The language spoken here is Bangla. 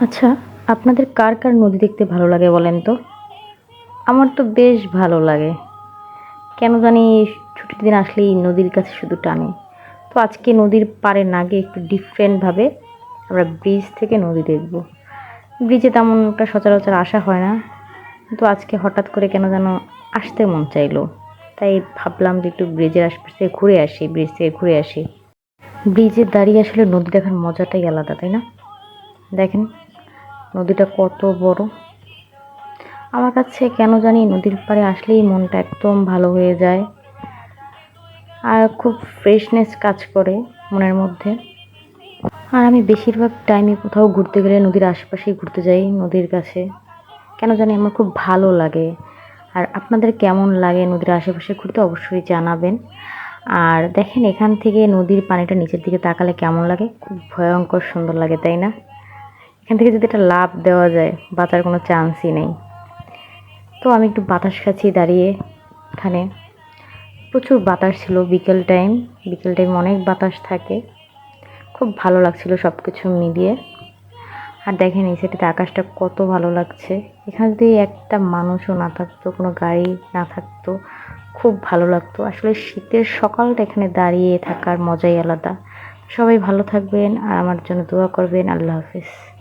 আচ্ছা আপনাদের কার কার নদী দেখতে ভালো লাগে বলেন তো? আমার তো বেশ ভালো লাগে। কেন জানি ছুটির দিন আসলেই নদীর কাছে শুধু টানে। তো আজকে নদীর পাড়ে না গিয়ে একটু ডিফারেন্টভাবে আমরা ব্রিজ থেকে নদী দেখব। ব্রিজে তেমন একটা সচরাচর আসা হয় না। কিন্তু আজকে হঠাৎ করে কেন যেন আসতে মন চাইলো। তাই ভাবলাম যে একটু ব্রিজের আশপাশ ঘুরে আসি ব্রিজ থেকে ঘুরে আসি। ব্রিজে দাঁড়িয়ে আসলে নদী দেখার মজাটাই আলাদা, তাই না? দেখেন। নদীটা কত বড়? আমার কাছে কেন জানি নদীর পাড়ে আসলেই মনটা একদম ভালো হয়ে যায়। আর খুব ফ্রেশনেস কাজ করে মনের মধ্যে। আর আমি বেশিরভাগ টাইমে কোথাও ঘুরতে গেলে নদীর আশেপাশেই ঘুরতে যাই, নদীর কাছে। কেন জানি আমার খুব ভালো লাগে। আর আপনাদের কেমন লাগে নদীর আশেপাশে ঘুরতে অবশ্যই জানাবেন। আর দেখেন এখান থেকে নদীর পানিটা নিচের দিকে তাকালে কেমন লাগে? খুব ভয়ঙ্কর সুন্দর লাগে, তাই না? এখান থেকে যদি একটা লাভ দেওয়া যায়, বাঁচার কোনো চান্সই নেই। তো আমি একটু বাতাস খাচ্ছি দাঁড়িয়ে এখানে। প্রচুর বাতাস ছিল বিকেল টাইম। বিকেল টাইম অনেক বাতাস থাকে। খুব ভালো লাগছিল সব কিছু মিলিয়ে। আর দেখেন এই সাইডে আকাশটা কত ভালো লাগছে। এখানে যদি একটা মানুষও না থাকতো, কোনো গাড়ি না থাকতো, খুব ভালো লাগতো। আসলে শীতের সকালটা এখানে দাঁড়িয়ে থাকার মজাই আলাদা। সবাই ভালো থাকবেন আর আমার জন্য দোয়া করবেন। আল্লাহ হাফিজ।